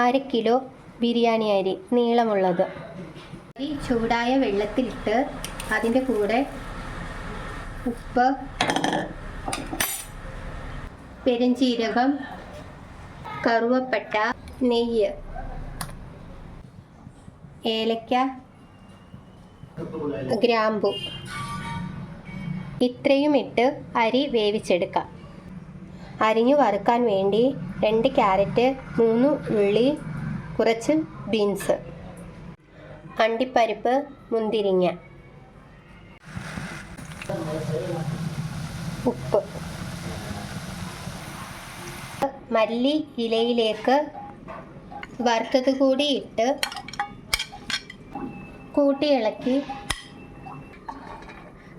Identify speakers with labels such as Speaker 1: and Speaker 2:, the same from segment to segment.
Speaker 1: അര കിലോ ബിരിയാണി അരി നീളമുള്ളത്. അരി ചൂടായ വെള്ളത്തിലിട്ട് അതിന്റെ കൂടെ ഉപ്പ് പെരുംജീരകം കറുവപ്പട്ട നെയ്യ് ഏലക്ക ഗ്രാമ്പു. ഇത്രയും ഇട്ട് അരി വേവിച്ചെടുക്കാം. അരിഞ്ഞു വറുക്കാൻ വേണ്ടി രണ്ട് ക്യാരറ്റ് മൂന്ന് ഉള്ളി കുറച്ച് ബീൻസ്. അണ്ടിപ്പരിപ്പ് മുന്തിരിങ്ങ. ഉപ്പ്. മല്ലി ഇലയിലേക്ക് വറുത്തത് കൂടി ഇട്ട് കൂട്ടിയിളക്കി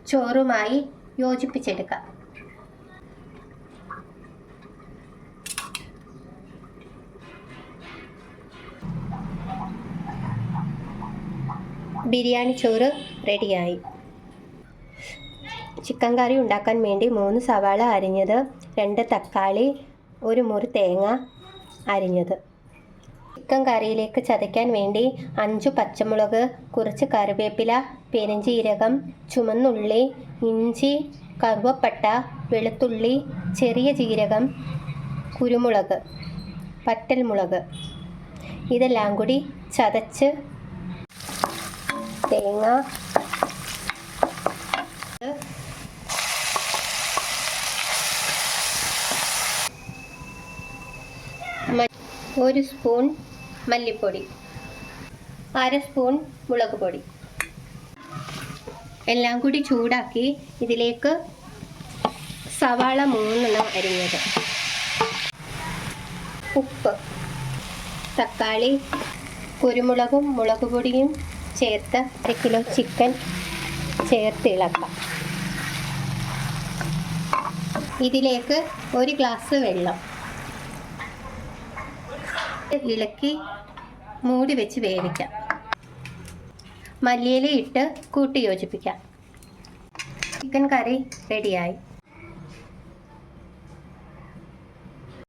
Speaker 1: ചോറുമായി യോജിപ്പിച്ചെടുക്കാം. ബിരിയാണി ചോറ് റെഡിയായി. ചിക്കൻ കറി ഉണ്ടാക്കാൻ വേണ്ടി മൂന്ന് സവാള അരിഞ്ഞത് രണ്ട് തക്കാളി ഒരു മുറി തേങ്ങ അരിഞ്ഞത്. ചിക്കൻ കറിയിലേക്ക് ചതയ്ക്കാൻ വേണ്ടി അഞ്ച് പച്ചമുളക് കുറച്ച് കറിവേപ്പില പെരുംജീരകം ചുമന്നുള്ളി ഇഞ്ചി കറുവപ്പട്ട വെളുത്തുള്ളി ചെറിയ ജീരകം കുരുമുളക് പറ്റൽമുളക് ഇതെല്ലാം കൂടി ചതച്ച് തേങ്ങ. ഒരു സ്പൂൺ മല്ലിപ്പൊടി. അര സ്പൂൺ മുളക് പൊടി. എല്ലാം കൂടി ചൂടാക്കി ഇതിലേക്ക് സവാള മൂന്നെണ്ണം അരിഞ്ഞത്. ഉപ്പ്. തക്കാളി കുരുമുളകും മുളക് പൊടിയും ചേർത്ത് അര കിലോ ചിക്കൻ ചേർത്ത് ഇളക്കാം. ഇതിലേക്ക് ഒരു ഗ്ലാസ് വെള്ളം ഇളക്കി മൂടി വെച്ച് വേവിക്കാം. മല്ലിയില ഇട്ട് കൂട്ടി യോജിപ്പിക്കാം. ചിക്കൻ കറി റെഡിയായി